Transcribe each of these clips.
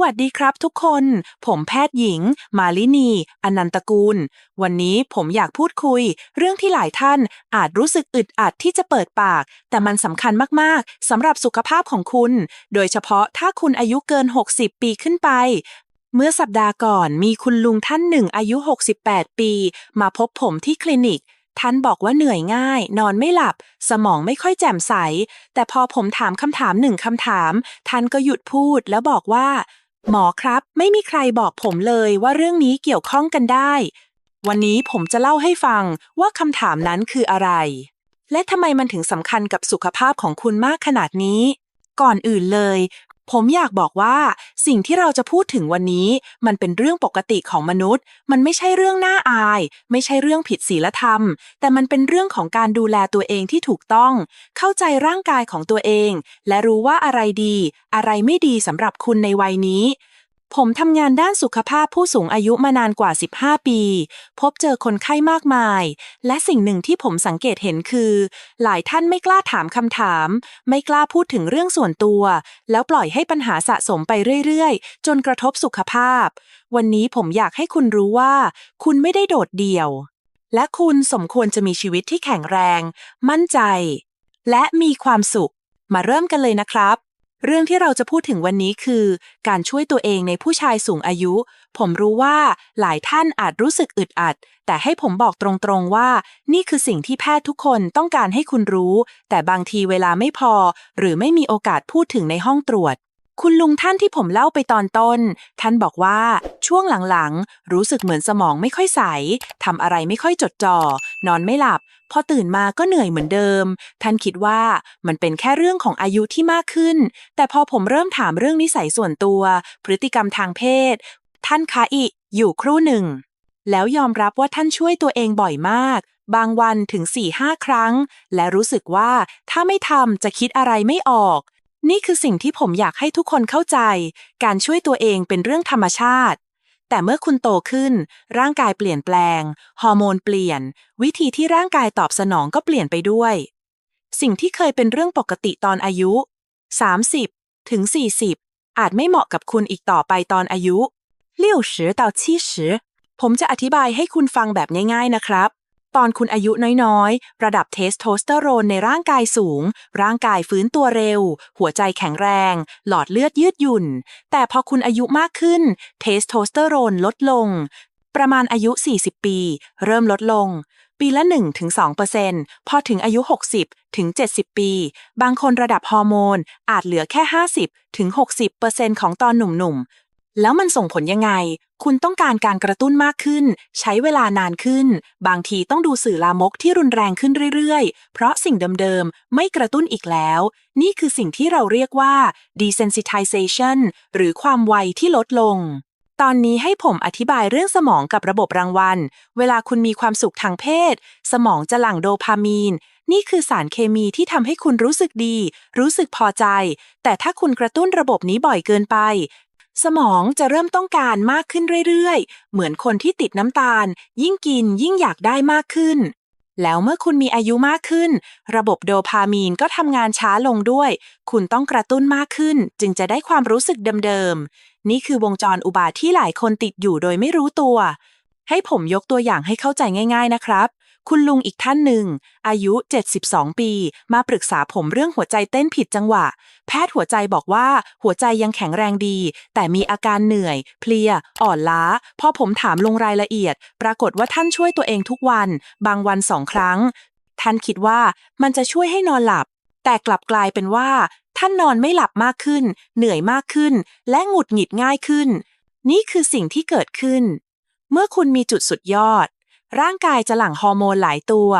วัสดีครับทุกคน ผมแพทย์หญิง มาลินี อนันตกูล วันนี้ผมอยากพูดคุย เรื่องที่หลายท่านอาจรู้สึกอึดอัดที่จะเปิดปาก แต่มันสำคัญมากๆสำหรับสุขภาพของคุณ โดยเฉพาะถ้าคุณอายุเกิน 60 ปีขึ้นไปเมื่อสัปดาห์ก่อนมีคุณลุงท่านหนึ่งอายุ 68 ปี มาพบผมที่คลินิก ท่านบอกว่าเหนื่อยง่าย นอนไม่หลับ สมองไม่ค่อยแจ่มใส แต่พอผมถามคำถามหนึ่งคำถาม ท่านก็หยุดพูดแล้วบอกว่า หมอครับ ไม่มีใครบอกผมเลยว่าเรื่องนี้เกี่ยวข้องกันได้ วันนี้ผมจะเล่าให้ฟังว่าคำถามนั้นคืออะไร และทำไมมันถึงสำคัญกับสุขภาพของคุณมากขนาดนี้ ก่อนอื่นเลย ผมอยากบอกว่าสิ่งที่เราจะพูดถึงวันนี้ มันเป็นเรื่องปกติของมนุษย์ มันไม่ใช่เรื่องน่าอาย ไม่ใช่เรื่องผิดศีลธรรม แต่มันเป็นเรื่องของการดูแลตัวเองที่ถูกต้อง เข้าใจร่างกายของตัวเอง และรู้ว่าอะไรดี อะไรไม่ดีสำหรับคุณในวัยนี้ ผมทำงานด้านสุขภาพผู้สูงอายุมานานกว่า 15 ปี พบเจอคนไข้มากมาย และสิ่งหนึ่งที่ผมสังเกตเห็นคือ หลายท่านไม่กล้าถามคำถาม ไม่กล้าพูดถึงเรื่องส่วนตัว แล้วปล่อยให้ปัญหาสะสมไปเรื่อยๆ จนกระทบสุขภาพ วันนี้ผมอยากให้คุณรู้ว่า คุณไม่ได้โดดเดี่ยว และคุณสมควรจะมีชีวิตที่แข็งแรง มั่นใจ และมีความสุข มาเริ่มกันเลยนะครับ เรื่องที่เราจะพูดถึงวันนี้คือ การช่วยตัวเองในผู้ชายสูงอายุ ผมรู้ว่าหลายท่านอาจรู้สึกอึดอัด แต่ให้ผมบอกตรงๆว่า นี่คือสิ่งที่แพทย์ทุกคนต้องการให้คุณรู้ แต่บางทีเวลาไม่พอ หรือไม่มีโอกาสพูดถึงในห้องตรวจ คุณลุงท่านที่ผมเล่าไปตอนต้น ท่านบอกว่าช่วงหลังๆ รู้สึกเหมือนสมองไม่ค่อยใสทำอะไรไม่ค่อยจดจ่อ นอนไม่หลับ พอตื่นมาก็เหนื่อยเหมือนเดิม ท่านคิดว่ามันเป็นแค่เรื่องของอายุที่มากขึ้น แต่พอผมเริ่มถามเรื่องนิสัยส่วนตัว พฤติกรรมทางเพศ ท่านคะอิอยู่ครู่หนึ่ง แล้วยอมรับว่าท่านช่วยตัวเองบ่อยมาก บางวันถึง4-5ครั้ง และรู้สึกว่าถ้าไม่ทำจะคิดอะไรไม่ออก นี่คือสิ่งที่ผมอยากให้ทุกคนเข้าใจ การช่วยตัวเองเป็นเรื่องธรรมชาติ แต่เมื่อคุณโตขึ้น ร่างกายเปลี่ยนแปลง ฮอร์โมนเปลี่ยน วิธีที่ร่างกายตอบสนองก็เปลี่ยนไปด้วย สิ่งที่เคยเป็นเรื่องปกติตอนอายุ 30 ถึง 40 อาจไม่เหมาะกับคุณอีกต่อไปตอนอายุ60到70ผมจะอธิบายให้คุณฟังแบบง่ายๆนะครับ ตอนคุณอายุน้อยๆ ระดับเทสโทสเตอโรนในร่างกายสูง ร่างกายฟื้นตัวเร็ว หัวใจแข็งแรง หลอดเลือดยืดหยุ่น แต่พอคุณอายุมากขึ้น เทสโทสเตอโรนลดลง ประมาณอายุ 40 ปี เริ่มลดลง ปีละ 1-2%พอถึงอายุ 60 ถึง 70 ปี บางคนระดับฮอร์โมนอาจเหลือแค่ 50 ถึง 60%ของตอนหนุ่มๆ แล้วมันส่งผลยังไง คุณต้องการการกระตุ้นมากขึ้น ใช้เวลานานขึ้น บางทีต้องดูสื่อลามกที่รุนแรงขึ้นเรื่อยๆ เพราะสิ่งเดิมๆ ไม่กระตุ้นอีกแล้ว นี่คือสิ่งที่เราเรียกว่า desensitization หรือความไวที่ลดลง ตอนนี้ให้ผมอธิบายเรื่องสมองกับระบบรางวัล เวลาคุณมีความสุขทางเพศ สมองจะหลั่งโดพามีนนี่คือสารเคมีที่ทำให้คุณรู้สึกดี รู้สึกพอใจ แต่ถ้าคุณกระตุ้นระบบนี้บ่อยเกินไป สมองจะเริ่มต้องการมากขึ้นเรื่อยๆ เหมือนคนที่ติดน้ำตาล ยิ่งกินยิ่งอยากได้มากขึ้น แล้วเมื่อคุณมีอายุมากขึ้น ระบบโดพามีนก็ทำงานช้าลงด้วย คุณต้องกระตุ้นมากขึ้น จึงจะได้ความรู้สึกเดิมๆ นี่คือวงจรอุบาทที่หลายคนติดอยู่โดยไม่รู้ตัว ให้ผมยกตัวอย่างให้เข้าใจง่าย ๆนะครับ คุณลุงอีกท่านหนึ่ง อายุ 72 ปี มาปรึกษาผมเรื่องหัวใจเต้นผิดจังหวะ แพทย์หัวใจบอกว่าหัวใจยังแข็งแรงดี แต่มีอาการเหนื่อย เพลีย อ่อนล้า พอผมถามลงรายละเอียด ปรากฏว่าท่านช่วยตัวเองทุกวัน บางวันสองครั้ง ท่านคิดว่ามันจะช่วยให้นอนหลับ แต่กลับกลายเป็นว่า ท่านนอนไม่หลับมากขึ้น เหนื่อยมากขึ้น และหงุดหงิดง่ายขึ้น นี่คือสิ่งที่เกิดขึ้น เมื่อคุณมีจุดสุดยอด ร่างกายจะหลั่งฮอร์โมนหลายตัว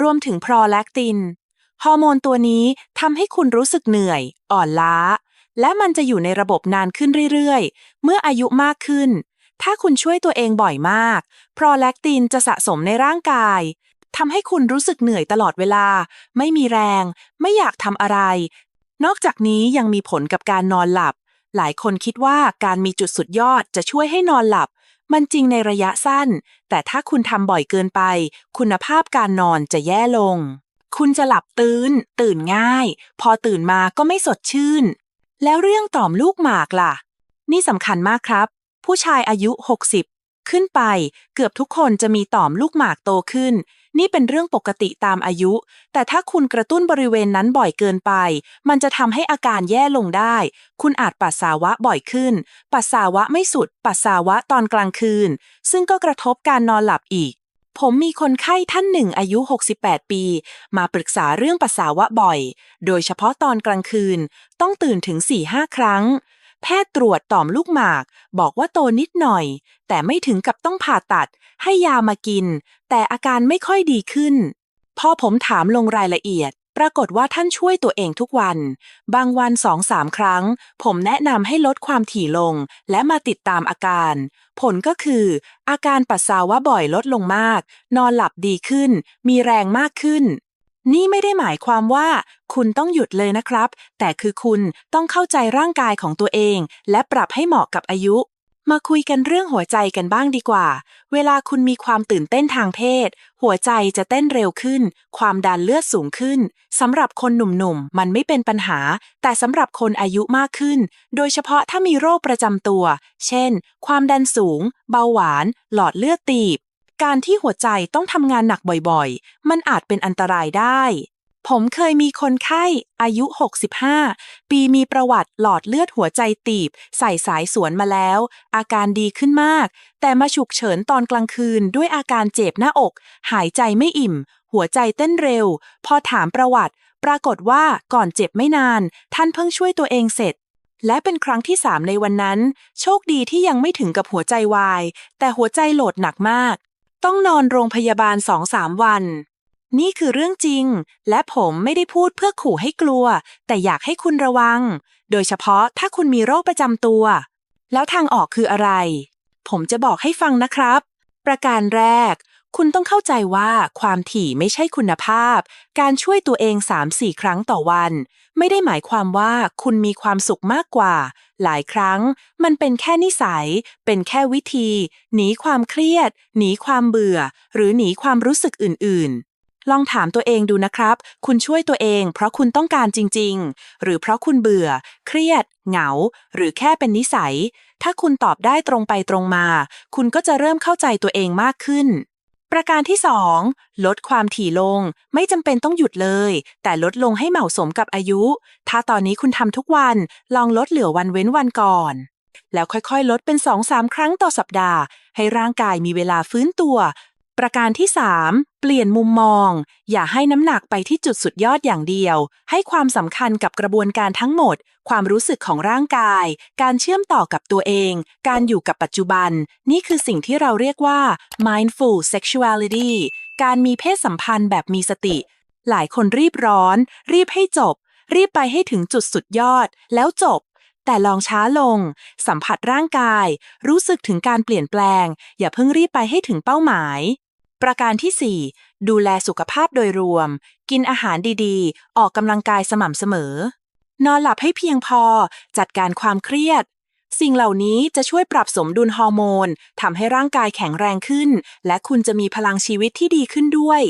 รวมถึงพรอแลคติน ฮอร์โมนตัวนี้ทำให้คุณรู้สึกเหนื่อย อ่อนล้า และมันจะอยู่ในระบบนานขึ้นเรื่อยๆ เมื่ออายุมากขึ้น ถ้าคุณช่วยตัวเองบ่อยมาก พรอแลคตินจะสะสมในร่างกายทำให้คุณรู้สึกเหนื่อยตลอดเวลา ไม่มีแรง ไม่อยากทำอะไร นอกจากนี้ยังมีผลกับการนอนหลับ หลายคนคิดว่าการมีจุดสุดยอดจะช่วยให้นอนหลับ มันจริงในระยะสั้น แต่ถ้าคุณทำบ่อยเกินไป คุณภาพการนอนจะแย่ลง คุณจะหลับตื่น ตื่นง่าย พอตื่นมาก็ไม่สดชื่น แล้วเรื่องต่อมลูกหมากล่ะ นี่สำคัญมากครับ ผู้ชายอายุ 60 ขึ้นไป เกือบทุกคนจะมีต่อมลูกหมากโตขึ้น นี่เป็นเรื่องปกติตามอายุ แต่ถ้าคุณกระตุ้นบริเวณนั้นบ่อยเกินไป มันจะทำให้อาการแย่ลงได้ คุณอาจปัสสาวะบ่อยขึ้น ปัสสาวะไม่สุด ปัสสาวะตอนกลางคืน ซึ่งก็กระทบการนอนหลับอีกผมมีคนไข้ท่านหนึ่งอายุ 68 ปี มาปรึกษาเรื่องปัสสาวะบ่อย โดยเฉพาะตอนกลางคืน ต้องตื่นถึง 4-5 ครั้ง พทย์ตรวจต่อมลูกหมาก บอกว่าโตนิดหน่อย แต่ไม่ถึงกับต้องผ่าตัด ให้ยามากิน แต่อาการไม่ค่อยดีขึ้น พอผมถามลงรายละเอียด ปรากฏว่าท่านช่วยตัวเองทุกวัน บางวันสองสามครั้ง ผมแนะนำให้ลดความถี่ลง และมาติดตามอาการ ผลก็คือ อาการปัสสาวะบ่อยลดลงมาก นอนหลับดีขึ้น มีแรงมากขึ้น นี่ไม่ได้หมายความว่า คุณต้องหยุดเลยนะครับ แต่คือคุณต้องเข้าใจร่างกายของตัวเอง และปรับให้เหมาะกับอายุ มาคุยกันเรื่องหัวใจกันบ้างดีกว่า เวลาคุณมีความตื่นเต้นทางเพศ หัวใจจะเต้นเร็วขึ้น ความดันเลือดสูงขึ้นสำหรับคนหนุ่มๆ มันไม่เป็นปัญหา แต่สำหรับคนอายุมากขึ้น โดยเฉพาะถ้ามีโรคประจำตัว เช่น ความดันสูง เบาหวาน หลอดเลือดตีบ การที่หัวใจต้องทำงานหนักบ่อยๆ มันอาจเป็นอันตรายได้ ผมเคยมีคนไข้อายุ 65 ปีมีประวัติหลอดเลือดหัวใจตีบ ใส่สายสวนมาแล้ว อาการดีขึ้นมาก แต่มาฉุกเฉินตอนกลางคืนด้วยอาการเจ็บหน้าอก หายใจไม่อิ่ม หัวใจเต้นเร็ว พอถามประวัติ ปรากฏว่าก่อนเจ็บไม่นาน ท่านเพิ่งช่วยตัวเองเสร็จและเป็นครั้งที่สามในวันนั้น โชคดีที่ยังไม่ถึงกับหัวใจวาย แต่หัวใจโหลดหนักมาก ต้องนอนโรงพยาบาลสองสามวัน นี่คือเรื่องจริง และผมไม่ได้พูดเพื่อขู่ให้กลัว แต่อยากให้คุณระวัง โดยเฉพาะถ้าคุณมีโรคประจำตัว แล้วทางออกคืออะไร ผมจะบอกให้ฟังนะครับ ประการแรก คุณต้องเข้าใจว่าความถี่ไม่ใช่คุณภาพ การช่วยตัวเอง 3-4 ครั้งต่อวัน ไม่ได้หมายความว่าคุณมีความสุขมากกว่า หลายครั้ง มันเป็นแค่นิสัย เป็นแค่วิธี หนีความเครียด หนีความเบื่อ หรือหนีความรู้สึกอื่น ๆลองถามตัวเองดูนะครับ คุณช่วยตัวเอง เพราะคุณต้องการจริง ๆ หรือเพราะคุณเบื่อ เครียด เหงา หรือแค่เป็นนิสัย ถ้าคุณตอบได้ตรงไปตรงมา คุณก็จะเริ่มเข้าใจตัวเองมากขึ้น ประการที่ 2 ลดความถี่ลง ไม่จำเป็นต้องหยุดเลย แต่ลดลงให้เหมาะสมกับอายุ ถ้าตอนนี้คุณทำทุกวัน ลองลดเหลือวันเว้นวันก่อน แล้วค่อยๆ ลดเป็น 2-3 ครั้งต่อสัปดาห์ ให้ร่างกายมีเวลาฟื้นตัว ประการที่ 3 เปลี่ยนมุมมอง อย่าให้น้ำหนักไปที่จุดสุดยอดอย่างเดียว ให้ความสำคัญกับกระบวนการทั้งหมด ความรู้สึกของร่างกาย การเชื่อมต่อกับตัวเอง การอยู่กับปัจจุบัน นี่คือสิ่งที่เราเรียกว่า mindful sexuality การมีเพศสัมพันธ์แบบมีสติ หลายคนรีบร้อน รีบให้จบ รีบไปให้ถึงจุดสุดยอด แล้วจบแต่ลองช้าลง สัมผัสร่างกาย รู้สึกถึงการเปลี่ยนแปลง อย่าเพิ่งรีบไปให้ถึงเป้าหมาย ประการที่ 4 ดูแลสุขภาพโดยรวม กินอาหารดีๆ ออกกำลังกายสม่ำเสมอ นอนหลับให้เพียงพอ จัดการความเครียด สิ่งเหล่านี้จะช่วยปรับสมดุลฮอร์โมนทำให้ร่างกายแข็งแรงขึ้น และคุณจะมีพลังชีวิตที่ดีขึ้นด้วย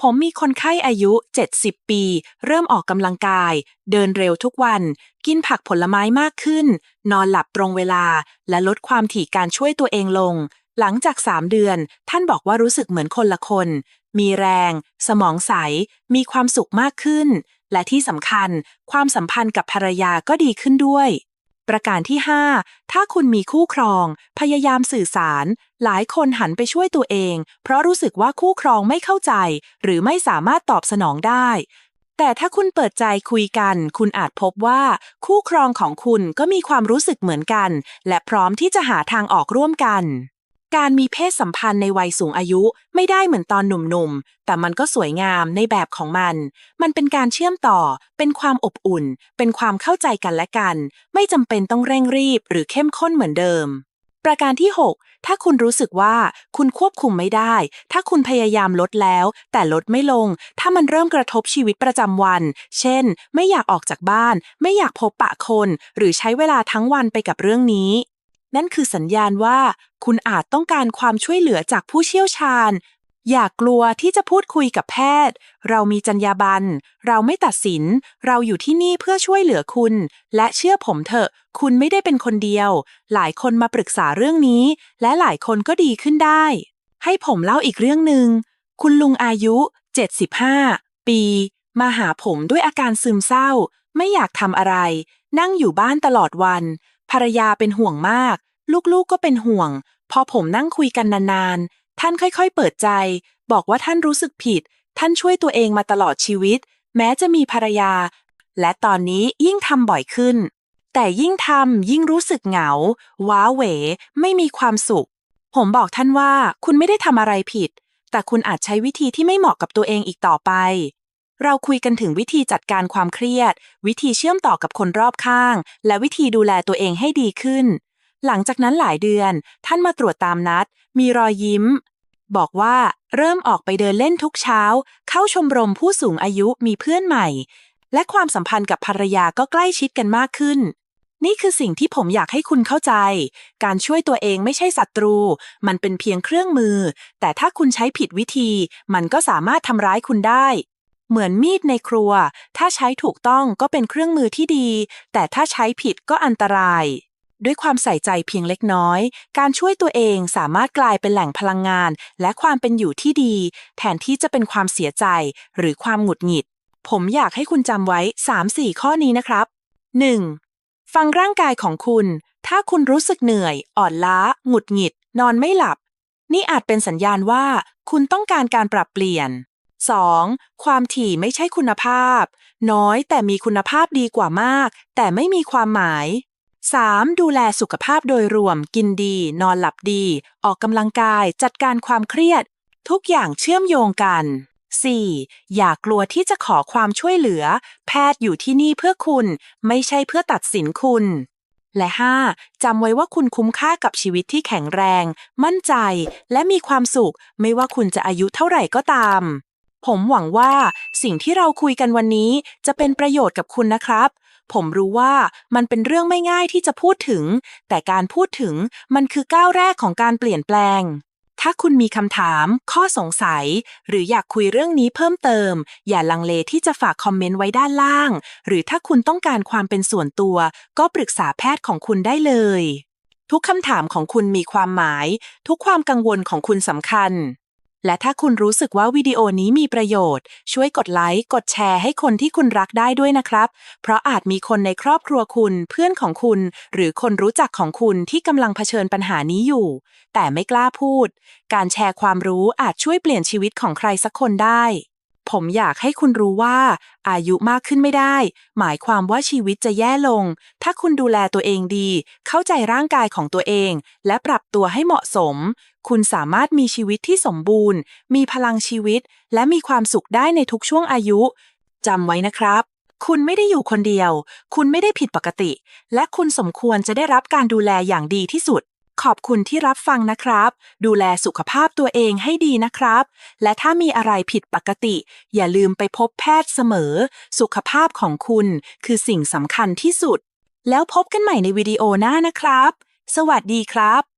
ผมมีคนไข้อายุ 70 ปี เริ่มออกกำลังกาย เดินเร็วทุกวัน กินผักผลไม้มากขึ้น นอนหลับตรงเวลา และลดความถี่การช่วยตัวเองลง หลังจาก3เดือน ท่านบอกว่ารู้สึกเหมือนคนละคน มีแรง สมองใส มีความสุขมากขึ้น และที่สำคัญ ความสัมพันธ์กับภรรยาก็ดีขึ้นด้วย ประการที่ 5 ถ้าคุณมีคู่ครอง พยายามสื่อสาร หลายคนหันไปช่วยตัวเอง เพราะรู้สึกว่าคู่ครองไม่เข้าใจ หรือไม่สามารถตอบสนองได้แต่ถ้าคุณเปิดใจคุยกัน คุณอาจพบว่า คู่ครองของคุณก็มีความรู้สึกเหมือนกัน และพร้อมที่จะหาทางออกร่วมกัน การมีเพศสัมพันธ์ในวัยสูงอายุไม่ได้เหมือนตอนหนุ่มๆ แต่มันก็สวยงามในแบบของมัน มันเป็นการเชื่อมต่อ เป็นความอบอุ่น เป็นความเข้าใจกันและกัน ไม่จำเป็นต้องเร่งรีบหรือเข้มข้นเหมือนเดิม ประการที่ 6 ถ้าคุณรู้สึกว่าคุณควบคุมไม่ได้ ถ้าคุณพยายามลดแล้ว แต่ลดไม่ลง ถ้ามันเริ่มกระทบชีวิตประจำวัน เช่น ไม่อยากออกจากบ้าน ไม่อยากพบปะคน หรือใช้เวลาทั้งวันไปกับเรื่องนี้ นั่นคือสัญญาณว่า คุณอาจต้องการความช่วยเหลือจากผู้เชี่ยวชาญ อย่ากกลัวที่จะพูดคุยกับแพทย์ เรามีจรรยาบรรณ เราไม่ตัดสิน เราอยู่ที่นี่เพื่อช่วยเหลือคุณ และเชื่อผมเถอะ คุณไม่ได้เป็นคนเดียว หลายคนมาปรึกษาเรื่องนี้ และหลายคนก็ดีขึ้นได้ ให้ผมเล่าอีกเรื่องหนึ่ง คุณลุงอายุ 75 ปี มาหาผมด้วยอาการซึมเศร้า ไม่อยากทำอะไร นั่งอยู่บ้านตลอดวัน รรยาเป็นห่วงมาก ลูกๆก็เป็นห่วง พอผมนั่งคุยกันนานๆ ท่านค่อยๆ เปิดใจ บอกว่าท่านรู้สึกผิด ท่านช่วยตัวเองมาตลอดชีวิต แม้จะมีภรรยา และตอนนี้ยิ่งทำบ่อยขึ้น แต่ยิ่งทำยิ่งรู้สึกเหงา ว้าเหว ไม่มีความสุข ผมบอกท่านว่าคุณไม่ได้ทำอะไรผิด แต่คุณอาจใช้วิธีที่ไม่เหมาะกับตัวเองอีกต่อไป เราคุยกันถึงวิธีจัดการความเครียด วิธีเชื่อมต่อกับคนรอบข้าง และวิธีดูแลตัวเองให้ดีขึ้น หลังจากนั้นหลายเดือน ท่านมาตรวจตามนัด มีรอยยิ้ม บอกว่าเริ่มออกไปเดินเล่นทุกเช้า เข้าชมรมผู้สูงอายุมีเพื่อนใหม่ และความสัมพันธ์กับภรรยาก็ใกล้ชิดกันมากขึ้น นี่คือสิ่งที่ผมอยากให้คุณเข้าใจ การช่วยตัวเองไม่ใช่ศัตรู มันเป็นเพียงเครื่องมือ แต่ถ้าคุณใช้ผิดวิธี มันก็สามารถทำร้ายคุณได้ เหมือนมีดในครัว ถ้าใช้ถูกต้องก็เป็นเครื่องมือที่ดี แต่ถ้าใช้ผิดก็อันตราย ด้วยความใส่ใจเพียงเล็กน้อย การช่วยตัวเองสามารถกลายเป็นแหล่งพลังงาน และความเป็นอยู่ที่ดี แทนที่จะเป็นความเสียใจ หรือความหงุดหงิด ผมอยากให้คุณจำไว้ 3-4 ข้อนี้นะครับ 1. ฟังร่างกายของคุณ ถ้าคุณรู้สึกเหนื่อย อ่อนล้า หงุดหงิด นอนไม่หลับ นี่อาจเป็นสัญญาณว่า คุณต้องการการปรับเปลี่ยน 2. ความถี่ไม่ใช่คุณภาพ น้อยแต่มีคุณภาพดีกว่ามาก แต่ไม่มีความหมาย 3. ดูแลสุขภาพโดยรวม กินดี นอนหลับดี ออกกำลังกาย จัดการความเครียด ทุกอย่างเชื่อมโยงกัน 4. อย่ากลัวที่จะขอความช่วยเหลือ แพทย์อยู่ที่นี่เพื่อคุณ ไม่ใช่เพื่อตัดสินคุณ และ 5. จำไว้ว่าคุณคุ้มค่ากับชีวิตที่แข็งแรง มั่นใจ และมีความสุข ไม่ว่าคุณจะอายุเท่าไหร่ก็ตาม ผมหวังว่าสิ่งที่เราคุยกันวันนี้จะเป็นประโยชน์กับคุณนะครับ ผมรู้ว่ามันเป็นเรื่องไม่ง่ายที่จะพูดถึง แต่การพูดถึงมันคือก้าวแรกของการเปลี่ยนแปลง ถ้าคุณมีคำถาม ข้อสงสัย หรืออยากคุยเรื่องนี้เพิ่มเติม อย่าลังเลที่จะฝากคอมเมนต์ไว้ด้านล่าง หรือถ้าคุณต้องการความเป็นส่วนตัว ก็ปรึกษาแพทย์ของคุณได้เลย ทุกคำถามของคุณมีความหมาย ทุกความกังวลของคุณสำคัญ และถ้าคุณรู้สึกว่าวิดีโอนี้มีประโยชน์ ช่วยกดไลค์ กดแชร์ให้คนที่คุณรักได้ด้วยนะครับ เพราะอาจมีคนในครอบครัวคุณ เพื่อนของคุณ หรือคนรู้จักของคุณที่กำลังเผชิญปัญหานี้อยู่ แต่ไม่กล้าพูด การแชร์ความรู้อาจช่วยเปลี่ยนชีวิตของใครสักคนได้ ผมอยากให้คุณรู้ว่า อายุมากขึ้นไม่ได้ หมายความว่าชีวิตจะแย่ลง ถ้าคุณดูแลตัวเองดี เข้าใจร่างกายของตัวเอง และปรับตัวให้เหมาะสม คุณสามารถมีชีวิตที่สมบูรณ์ มีพลังชีวิต และมีความสุขได้ในทุกช่วงอายุจำไว้นะครับ คุณไม่ได้อยู่คนเดียว คุณไม่ได้ผิดปกติ และคุณสมควรจะได้รับการดูแลอย่างดีที่สุด ขอบคุณที่รับฟังนะครับ ดูแลสุขภาพตัวเองให้ดีนะครับ และถ้ามีอะไรผิดปกติ อย่าลืมไปพบแพทย์เสมอ สุขภาพของคุณคือสิ่งสำคัญที่สุด แล้วพบกันใหม่ในวิดีโอหน้านะครับ สวัสดีครับ